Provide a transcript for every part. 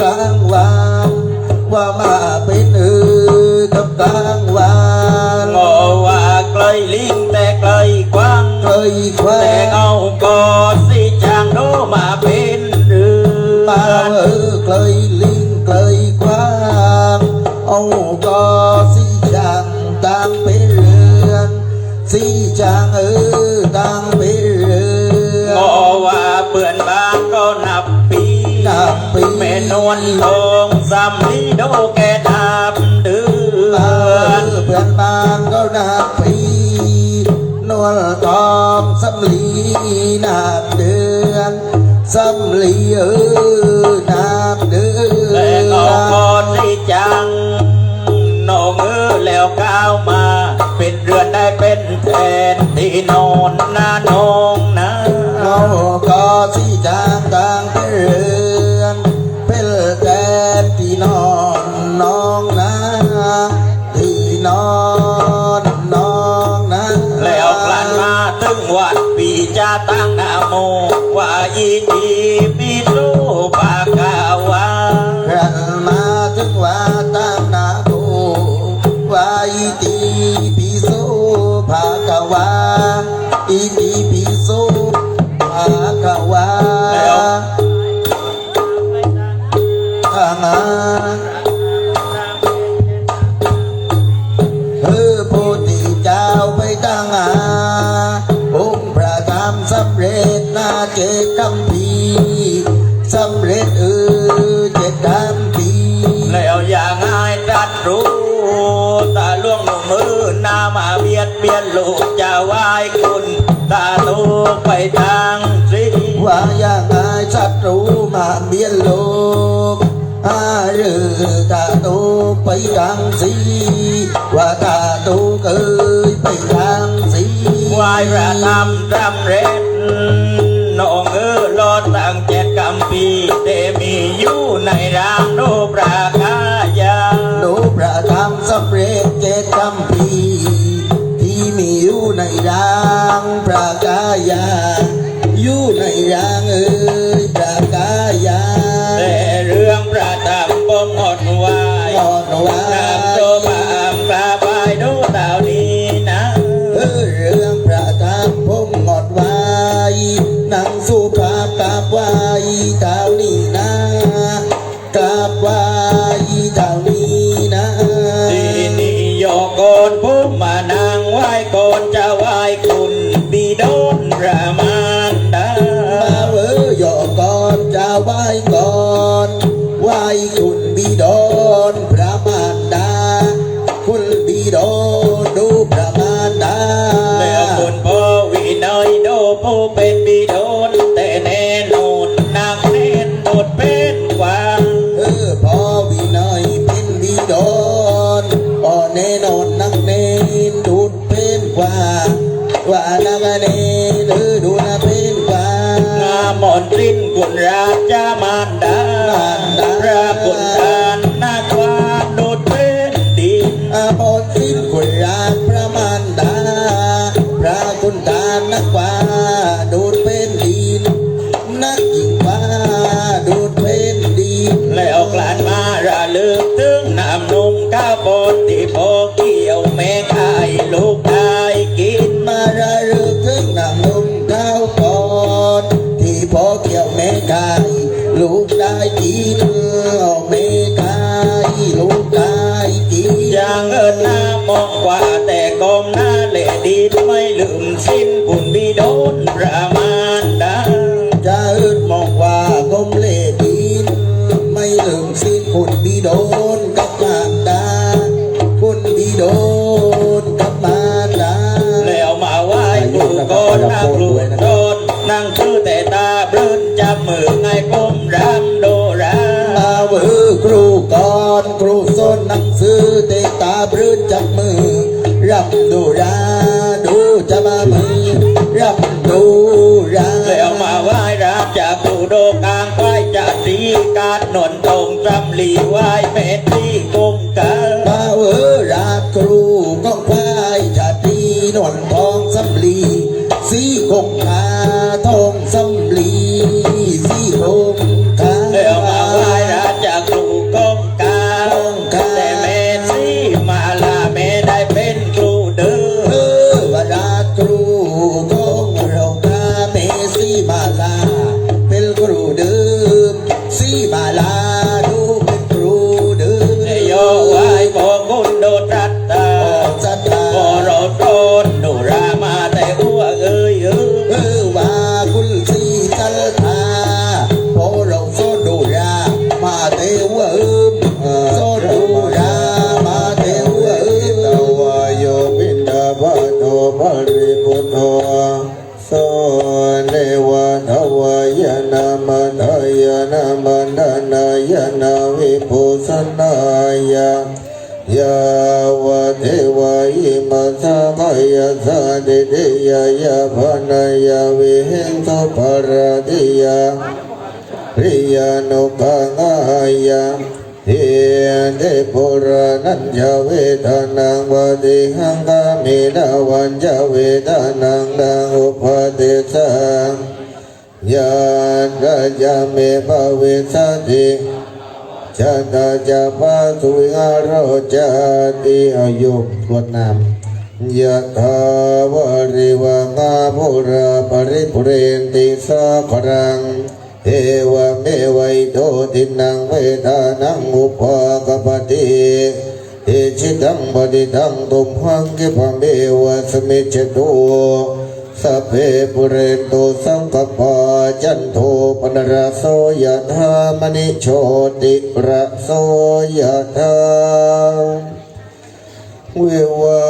กลางวันว่ามา โดแก่ตามเดือนเพื่อนบางก็นาปีนวลกองสำลีนาเดือนสำลีเออนาเดือนแต่ก็คที่จังนองเออแล้วก้าวมา เป็นเรือนได้เป็นแทนที่นอนนา กังซีว่าตาตูเคยไปกังซีวายระนำรำเร็ดนองเออลอดตังเจ็ดกำปีเตมีอยู่ในรามโนปรากายาโนปราคำมสำเร็จเจ็ดกำปีที่มีอยู่ในรามปรากายาอยู่ในราม อนไหวคุณบิดอนพระมารดา คุณบิดอนดูพระมารดาแล้วคุณพ่อวินัยโดผู้เป็น ลึกถึงน้ำนมกาบอด อนครูสอนหนังสือเตะตาบรื้นจับมือ รับดูราดูจะมามือ รับดูราแล้วมาไหว้รับจากดูโดกลางไหว้จากสีการหนนตรงจำลีไหว้เมตรีโก ยาภนายาวิหินทุปารดิยาริยานุปังอายาทิเดปุรานัญญาเวทานังวดิหังกามีนาวัญญาเวทานังดังอุปาเทสังยาดาจเมภเวสัติจันตาจาปะสุวิหารโรจติอายุกดนาม ยะทาวริวังอามุระปริปุเรนติสักรังเอวเมวัยโตตินังเวทานังอุปากปติเอชิตังปฏิตังตุมหังกิพเมวัสมิจตสัพเพปุเรนตุสังกปาจันโทปนรโสยะธามณิโชติประโสยะธาเววา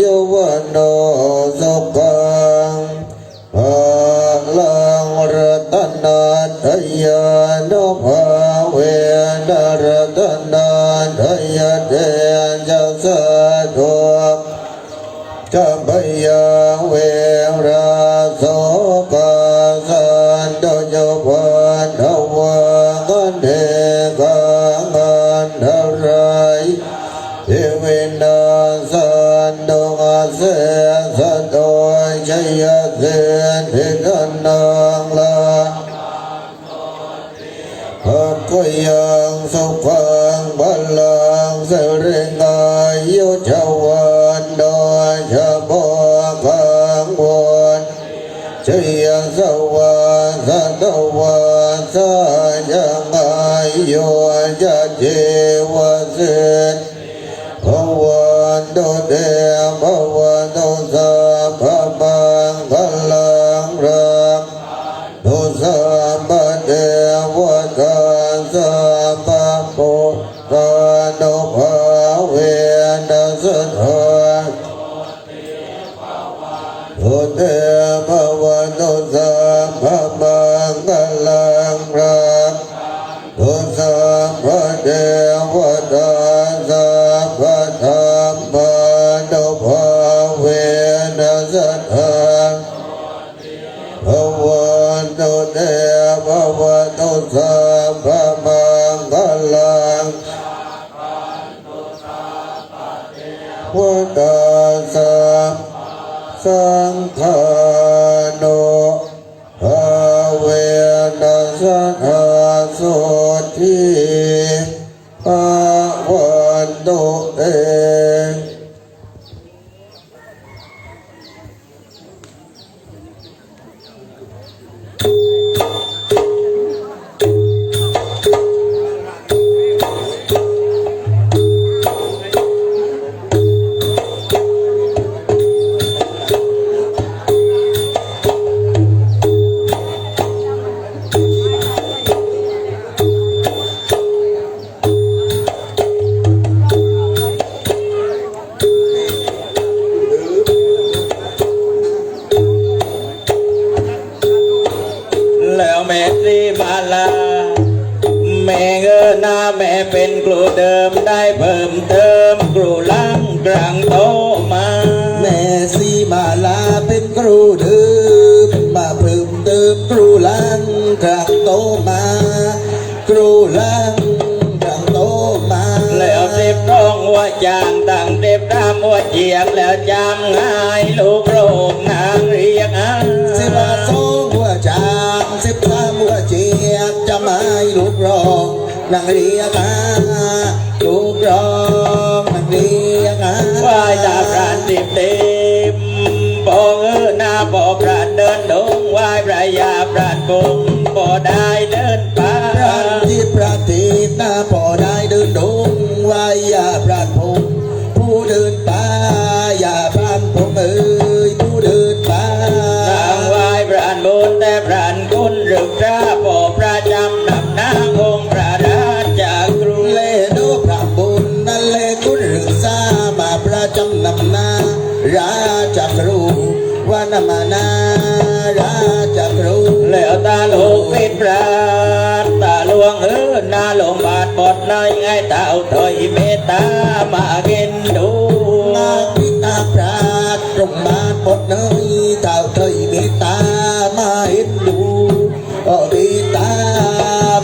ยุวันโนสุขังภาลังรัตนาทยานภาเวดรัตนาทยเดนจะสะดวกจับ เสด็จพระวันโดเดพวัว พุทธัสสะสังฆา แม่เป็นครูเดิมได้เพิ่มเติมครูล้างกลางโตมา แม่สีมาลาเป็นครูเดิมมาเพิ่มเติมครูลังกลางโตมา ครูลังกลางโตมา แล้วเด็บร้องหัวจางตั้งเด็บตามหัวเจียงแล้วจำง่ายลูกโรคนางเรี นังเรียกอาลูกร้องนังเรียกาว่าตาพรานติบเต็มบอกเออหน้าบอกพรานเดินดงไหว้พระยาพรานบุงบ่ได้เดินป่าพรานที่พระทีปหน้าบอได้เดินดงวายยาพระ งเต่าถอยเมตตามาเกินดูนาพิตาพระตรงมาหมดเนยเท่าเธอเมตตามาเห็นดูโอ้เมตตา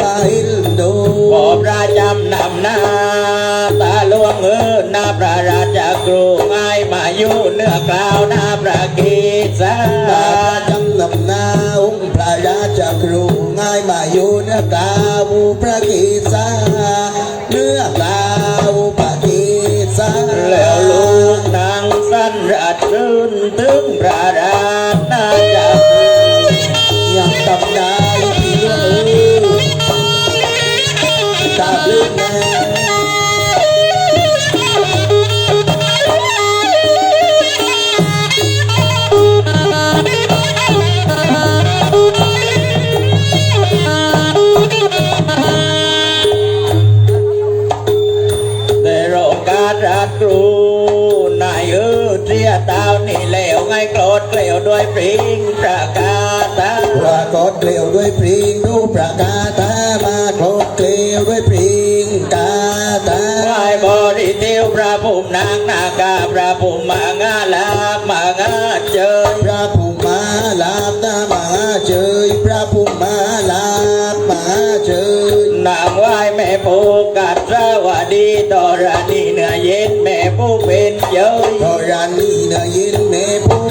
มาเห็นดูปอพระจำนำหน้าตาหลวงเออหน้าพระราชกรุงไงมาอยู่เนื้อกล่าวหน้าพระกีสามาจำนำนาองค์พระราชครูง่ายมาอยู่เนื้อกาวพระกีสา ถึ ริงประกาศาปรากฏเกลียวด้วยพริงรูปประกาตามาโคตรเกลียวด้วยพริงกาตาไหวบริเทียวพระภูมินางนากาพระภูมิมางาลามางาเจยพระภูมิมาลาบตามาเจยพระภูมิมาลาบมาเจยนางไหวแม่ผูกกัดสวัสดีตอรานีเหนือเย็นแม่ผู้เป็นเยยตอรานีเนื้อยินแม่ผู้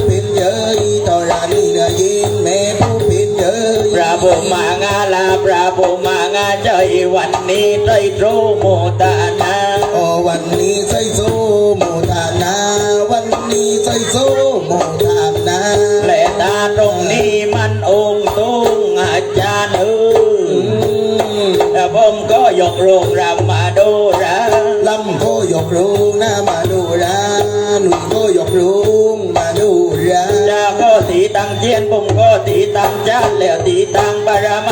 พระภูมิมางาเจยวันนี้ไตรตรูโมตานาโอ้วันนี้ใส่โซโมทานา วันนี้ใส่โซโมทานาและตาตรงนี้มันองค์ตุงอาจารย์เออือมแต่ผมก็ยกโรงรำมาดูราลำโพยกรุงหน้ามาดูราหนุ่มโพยกรุงมาดูราจ้าก็ตีตังเทียนผมก็ตีตังจานแล้วตีตังปรมัตถ์หน้าพ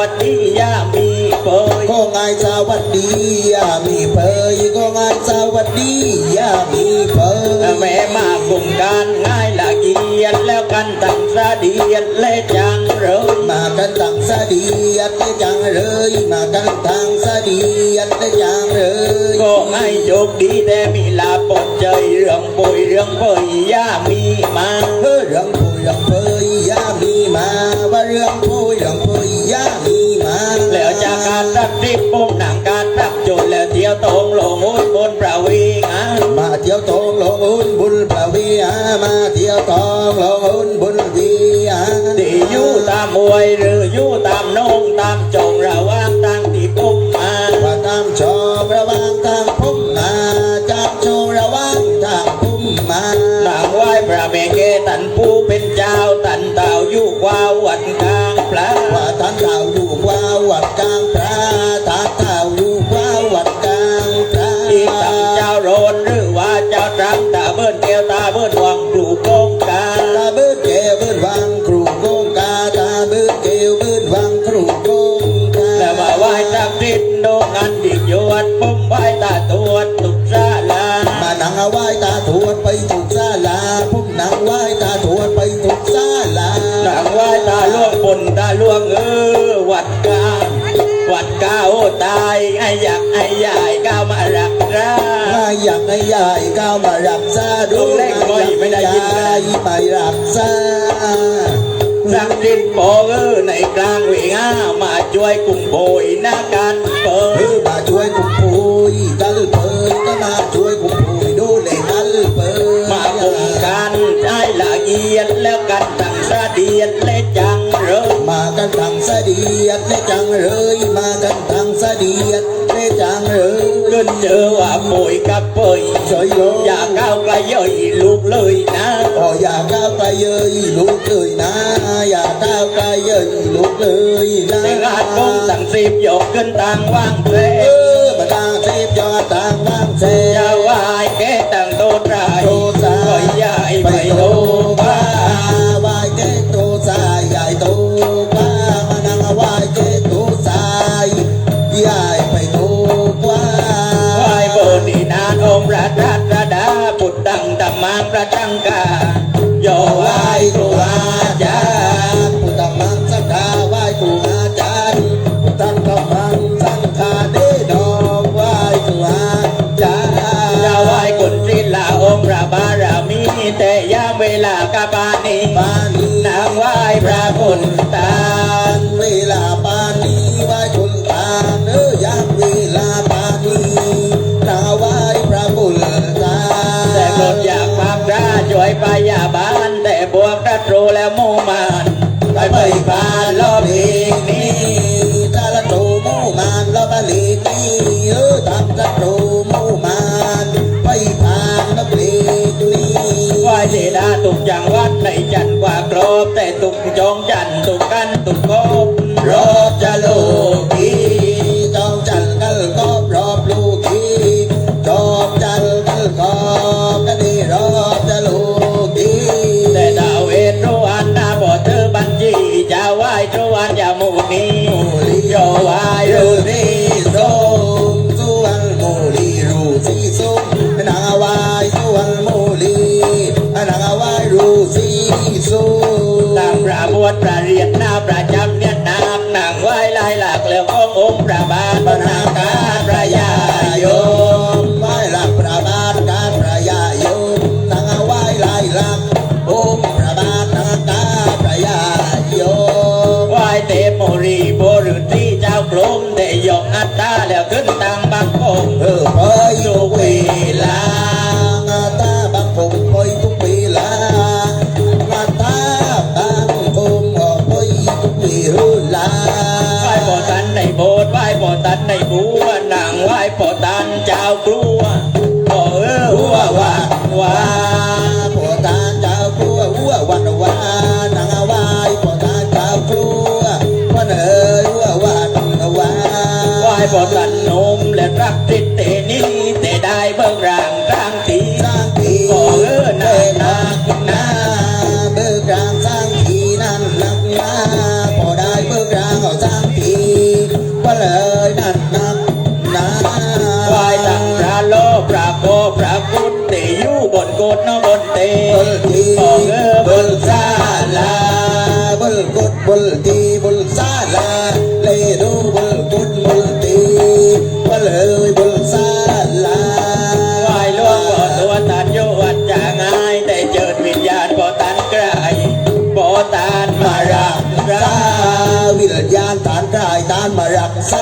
วัสดียามีเปยก็ง่ายสวัสดียามีเพยก็ง่ายสวัสดียามีเพยแม่มาบุงการง่ายละเกียดแล้วกันตั้งสดียดและจังเลยมากันตั้งสดียดและจังเลยมากันตั้งสดียดและจังเลยก็ง่ายโชคดีแต่มีลาปนใจเรื่องปวยเรื่องเปยยามีมาเรื่องปวยเรื่องเปยยามีมาว่าเรื่องปุ งอุ่นบุญประวีมาเที่ยวตองลงอุ่นบุญประวีมาเที่ยวตองลงอุ่นบุญวีดีอยู่ตามวยหรืออยู่าตายไอยากไอยายก้าวมารักราง่อยากให้ยายก้าวมารักซาดูแลไม่ได้ยินายไปรักซาสังดินโปเออในกลางเวงามาช่วยกุ้งโบยหน้าการเปิดมาช่วยกุ้งโบยตะลเปิดก็มาช่วยกุ้งโบยดูแลตะลเปิดมาคุ้มกันได้ละเอียดแล้วกันตั้งสะเดียดเลย กันทางสดียดในจังเลยมากันทางสดียดในจังเลยกินเจอว่าหมวยกับเปยสวยเลยอย่าก้าวไปย่ยลูกเลยนะพออย่าก้าวไปย่ยลูกเลยนะ อย่าก้าวไปย่ยลูกเลยนะในราดลงสั่งสิบยกขึ้นต่างว่างเสือมาต่างสิบยกต่างว่างเซ่อย่าว่าแกต่างโดนราย Oh. ลายท